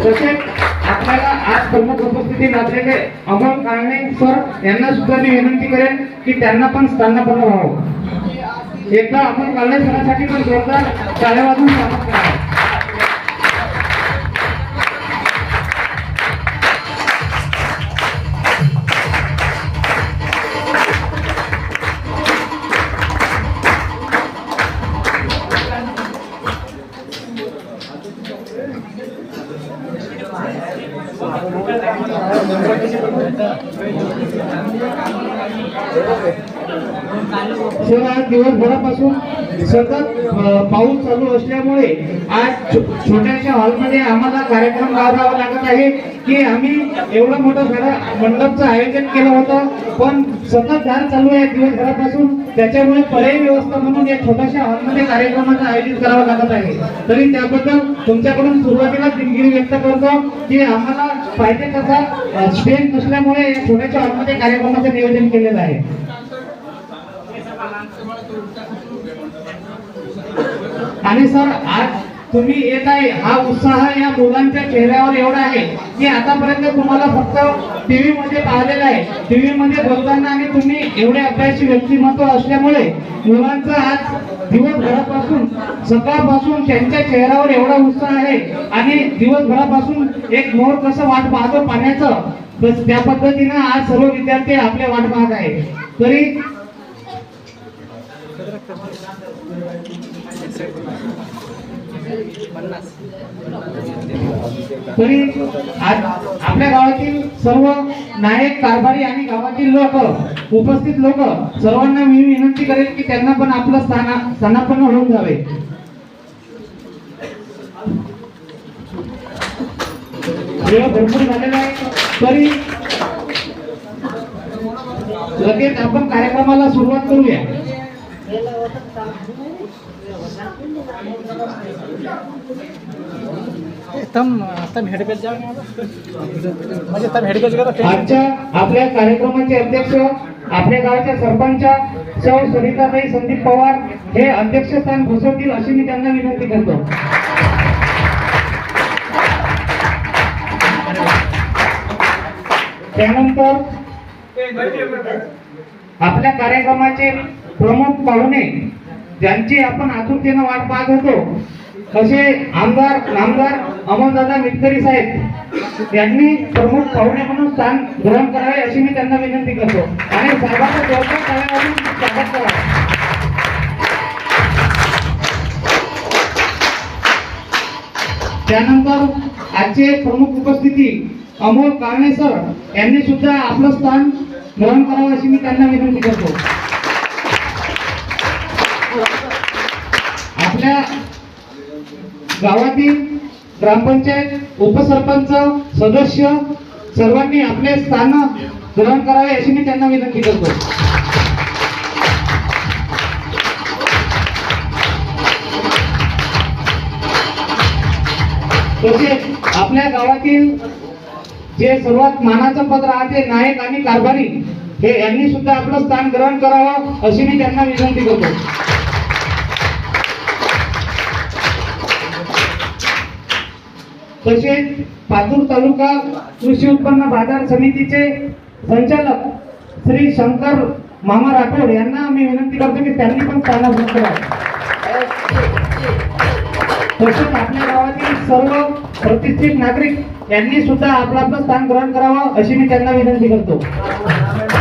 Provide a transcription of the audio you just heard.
तसेच आपल्याला आज प्रमुख उपस्थिती लाभलेले अमोल कारणे सर यांना सुद्धा मी विनंती करेन की त्यांना पण स्थानापन्न व्हावं एकदा अमोल कारणे सरांसाठी पण जोरदार शाळेवाजून स्वागत करावं. सर आज दिवसभरापासून सतत पाऊस चालू असल्यामुळे आज छोट्याशा हॉलमध्ये आम्हाला कार्यक्रम राबवावा लागत आहे की आम्ही एवढं मोठं सारं मंडपचं आयोजन केलं होतं पण सतत धार चालू आहे दिवसभरापासून. त्याच्यामुळे पर्यायी व्यवस्था म्हणून या छोट्याशा हॉलमध्ये कार्यक्रमाचं आयोजित करावं लागत आहे. तरी त्याबद्दल तुमच्याकडून सुरुवातीला दिलगिरी व्यक्त करतो की आम्हाला पाहिजे तसा स्पेस नसल्यामुळे पुण्याच्या छोट्याशा हॉलमध्ये कार्यक्रमाचं नियोजन केलेलं आहे. आणि सर आज तुम्ही येत आहे हा उत्साह या मुलांच्या चेहऱ्यावर एवढा आहे की आतापर्यंत तुम्हाला फक्त टीव्ही मध्ये पाहिलेलं आहे. टीव्ही मध्ये बोलताना आणि तुम्ही एवढे अभ्यासी व्यक्तिमत्व असल्यामुळे मुलांचं आज दिवसभरापासून सकाळपासून त्यांच्या चेहऱ्यावर एवढा उत्साह आहे. आणि दिवसभरापासून एक मोर कसं वाट पाहतो पाण्याचं बस त्या पद्धतीनं आज सर्व विद्यार्थी आपले वाट पाहत आहे तरी तरी आज आपल्या गावातील सर्व नायक कारभारी आणि गावातील लोक उपस्थित लोक सर्वांना मी विनंती करेन की त्यांना पण आपलं स्थान स्थानापन्न होऊन जावे. भरपूर झालेला आहे तरी लगेच आपण कार्यक्रमाला सुरुवात करूया. तम तम हेडगेज म्हणजे तम हेडगेज आजच्या आपल्या कार्यक्रमाचे अध्यक्ष आपल्या गावाच्या सरपंच सौ सरिताबाई संदीप पवार हे अध्यक्षस्थान भूषवतील अशी मी त्यांना विनंती करतो. त्यानंतर आपल्या कार्यक्रमाचे प्रमुख पाहुणे ज्यांची आपण आतुरतेनं वाट पाहत होतो असे आमदार नामदार अमोलदादा मिटकरी साहेब यांनी प्रमुख पाहुणे म्हणून स्थान ग्रहण करावे अशी मी त्यांना विनंती करतो. आणि साहेबांना जोरदार टाळ्या स्वागत करावे त्यानंतर आजचे प्रमुख उपस्थिती अमोल काळणे सर यांनी सुद्धा आपलं स्थान ग्रहण करावं अशी मी त्यांना विनंती करतो. गावातील ग्रामपंचायत उपसरपंच सदस्य सर्वांनी आपले स्थान ग्रहण करावे अशी मी त्यांना विनंती करतो. तसेच आपल्या गावातील जे सर्वात मानाचं पद राहते नायक आणि कारभारी हे यांनी सुद्धा आपलं स्थान ग्रहण करावं अशी मी त्यांना विनंती करतो. तसेच पातूर तालुका कृषी उत्पन्न बाजार समितीचे संचालक श्री शंकर मामा राठोड यांना आम्ही विनंती करतो की त्यांनी पण स्थानापन्न करावं तसेच आपल्या गावातील सर्व प्रतिष्ठित नागरिक यांनी सुद्धा आपला आपलं स्थान ग्रहण करावं अशी मी त्यांना विनंती करतो.